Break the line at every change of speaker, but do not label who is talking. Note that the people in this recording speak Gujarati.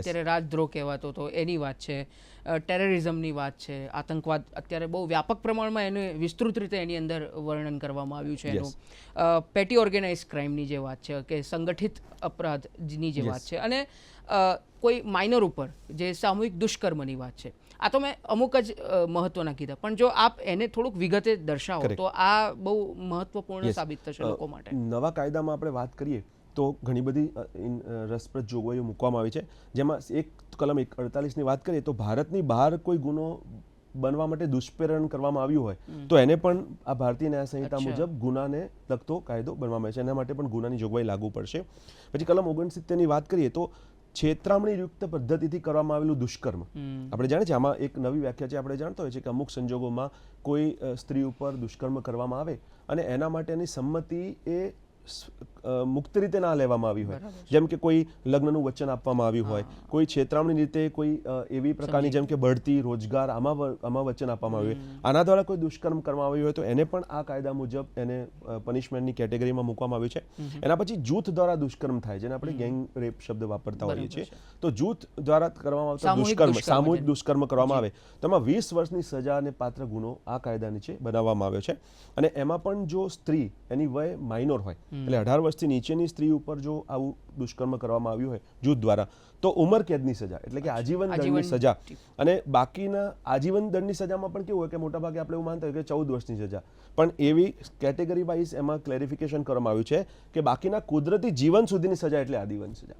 અત્યારે રાજદ્રોહ કહેવાતો હતો એની વાત છે ટેરરિઝમની વાત છે આતંકવાદ અત્યારે બહુ વ્યાપક પ્રમાણમાં એને વિસ્તૃત રીતે એની અંદર વર્ણન કરવામાં આવ્યું છે એનું. પેટી ઓર્ગેનાઇઝ ક્રાઇમની જે વાત છે કે સંગઠિત અપરાધની જે વાત છે અને કોઈ માઇનર ઉપર જે સામૂહિક દુષ્કર્મની વાત છે. આ તો મેં અમુક જ મહત્વના કીધા પણ જો આપ એને થોડુંક વિગતે દર્શાવો તો આ બહુ મહત્વપૂર્ણ સાબિત થશે લોકો માટે.
નવા કાયદામાં આપણે વાત કરીએ તો ઘણી બધી રસપ્રદ જોગવાઈઓ મૂકવામાં આવી છે. જેમાં એક કલમ એક અડતાલીસની વાત કરીએ તો ભારતની બહાર કોઈ ગુનો બનવા માટે દુષ્પ્રેરણ કરવામાં આવ્યું હોય તો એને પણ આ ભારતીય ન્યાય સંહિતા મુજબ ગુનાને લગતો કાયદો બનવામાં આવે છે. એના માટે પણ ગુનાની જોગવાઈ લાગુ પડશે. પછી કલમ ઓગણસિત્તેરની વાત કરીએ તો છેતરામણી યુક્ત પદ્ધતિથી કરવામાં આવેલું દુષ્કર્મ. આપણે જાણીએ છીએ આમાં એક નવી વ્યાખ્યા છે આપણે જાણતા હોય છે કે અમુક સંજોગોમાં કોઈ સ્ત્રી ઉપર દુષ્કર્મ કરવામાં આવે અને એના માટેની સંમતિ એ મુક્ત રીતે ના લેવામાં આવી હોય. જેમ કે કોઈ લગ્નનું વચન આપવામાં આવ્યું હોય કોઈ છેતરામણી રીતે કોઈ એવી પ્રકારની જેમ કે બઢતી રોજગાર આમાં આમાં વચન આપવામાં આવ્યું હોય. આના દ્વારા કોઈ દુષ્કર્મ કરવામાં આવ્યું હોય તો એને પણ આ કાયદા મુજબ એને પનિશમેન્ટની કેટેગરીમાં મૂકવામાં આવ્યું છે. એના પછી જૂથ દ્વારા દુષ્કર્મ થાય જેને આપણે ગેંગ રેપ શબ્દ વાપરતા હોઈએ છીએ. તો જૂથ દ્વારા કરવામાં આવતા દુષ્કર્મ સામૂહિક દુષ્કર્મ કરવામાં આવે. તો એમાં વીસ વર્ષની સજાને પાત્ર ગુનો આ કાયદા નીચે બનાવવામાં આવ્યો છે. અને એમાં પણ જો સ્ત્રી એની વય માઇનોર હોય એટલે અઢાર વર્ષથી નીચેની સ્ત્રી ઉપર જો આવું દુષ્કર્મ કરવામાં આવ્યું હોય જૂથ દ્વારા તો ઉમર કેદની સજા એટલે કે આજીવન દંડની સજા. અને બાકીના આજીવન દંડની સજામાં પણ કેવું હોય કે મોટાભાગે આપણે એવું માનતા હોય કે ચૌદ વર્ષની સજા. પણ એવી કેટેગરી વાઇઝ એમાં ક્લેરિફિકેશન કરવામાં આવ્યું છે કે બાકીના કુદરતી જીવન સુધીની સજા એટલે આજીવન સજા.